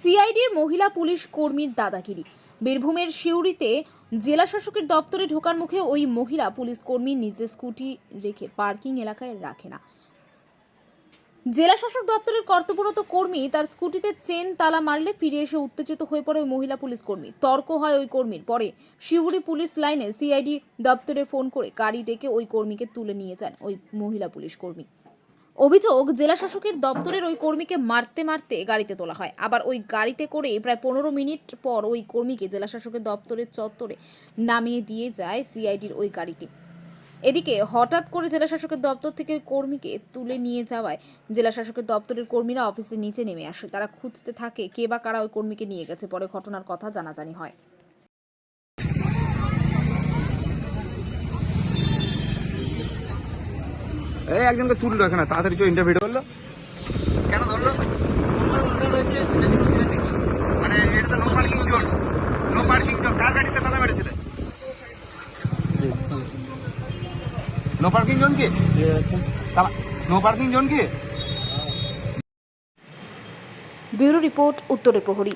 সিআইডির মহিলা পুলিশ কর্মীর দাদাগিরি। বীরভূমের সিউড়িতে জেলা শাসকের দপ্তরে ঢোকার মুখে ওই মহিলা পুলিশ কর্মী নিজের স্কুটি রেখে পার্কিং এলাকায় রাখে না। জেলা শাসক দপ্তরের কর্তব্যরত কর্মী তার স্কুটিতে চেন তালা মারলে ফিরে এসে উত্তেজিত হয়ে পড়ে ওই মহিলা পুলিশ কর্মী। তর্ক হয় ওই কর্মীর। পরে শিউড়ি পুলিশ লাইনে সিআইডি দপ্তরে ফোন করে গাড়ি ডেকে ওই কর্মীকে তুলে নিয়ে যান ওই মহিলা পুলিশ কর্মী। অভিযোগ জেলা শাসকের দপ্তরের ওই কর্মীকে মারতে মারতে গাড়িতে তোলা হয়। আবার ওই গাড়িতে করে প্রায় পনেরো মিনিট পর ওই কর্মীকে জেলা শাসকের দপ্তরের চত্বরে নামিয়ে দিয়ে যায় সিআইডির ওই গাড়িটি। এদিকে হঠাৎ করে জেলা শাসকের দপ্তর থেকে ওই কর্মীকে তুলে নিয়ে যাওয়ায় জেলা শাসকের দপ্তরের কর্মীরা অফিসের নিচে নেমে আসে। তারা খুঁজতে থাকে কে বা কারা ওই কর্মীকে নিয়ে গেছে। পরে ঘটনার কথা জানাজানি হয়। এই একজনকে তুললো এখানে তাড়াতাড়ি চো ইন্টারভিউ করল। কেন ধরলো? মানে এটা তো no parking zone. No parking zone কার গাড়িতে তালা মেরেছিলে? নো পার্কিং জোন কি? তালা নো পার্কিং জোন কি? ব্যুরো রিপোর্ট উত্তরের প্রহরী।